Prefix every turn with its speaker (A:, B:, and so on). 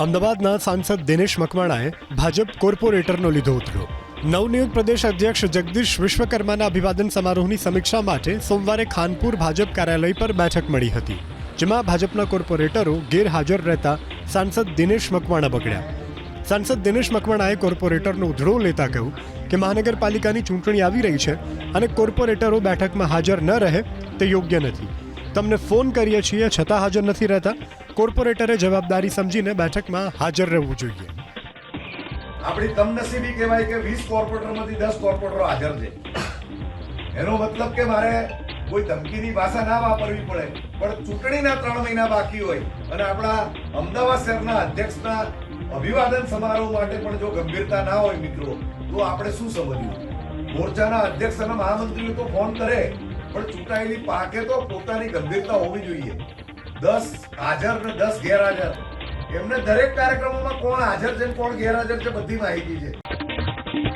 A: અમદાવાદના સાંસદ દિનેશ મકવાણાએ ભાજપ કોર્પોરેટરનો લીધો ઉતર્યો. નવનિયુક્ત પ્રદેશ અધ્યક્ષ જગદીશ વિશ્વકર્માના અભિવાદન સમારોહની સમીક્ષા માટે સોમવારે ખાનપુર ભાજપ કાર્યાલય પર બેઠક મળી હતી, જેમાં ભાજપના કોર્પોરેટરો ગેરહાજર રહેતા સાંસદ દિનેશ મકવાણા બગડ્યા. સાંસદ દિનેશ મકવાણાએ કોર્પોરેટરનો ઉધડો લેતા કહ્યું કે મહાનગરપાલિકાની ચૂંટણી આવી રહી છે અને કોર્પોરેટરો બેઠકમાં હાજર ન રહે તે યોગ્ય નથી. તમને ફોન કરીએ છીએ, છતાં હાજર નથી રહેતા કોર્પોરેટરે જવાબદારી સમજીને બેઠકમાં હાજર રહેવું જોઈએ.
B: આપણી તમનસીબી કહેવાય કે વીસ કોર્પોરેટરમાંથી દસ કોર્પોરેટરો હાજર છે. એનો મતલબ કે મારે કોઈ ધમકીની ભાષા ના વાપરવી પડે, પણ ચૂંટણીના ત્રણ મહિના બાકી હોય અને આપણા અમદાવાદ શહેરના અધ્યક્ષના અભિવાદન સમારોહ માટે પણ જો ગંભીરતા ના હોય મિત્રો, તો આપણે શું સમજ્યું મોરચાના અધ્યક્ષ અને મહામંત્રીઓ તો ફોન કરે, પણ ચૂંટાયેલી પાકે તો પોતાની ગંભીરતા હોવી જોઈએ. દસ હાજર ને દસ ગેરહાજર. એમને દરેક કાર્યક્રમોમાં કોણ હાજર છે કોણ ગેરહાજર છે બધી માહિતી છે.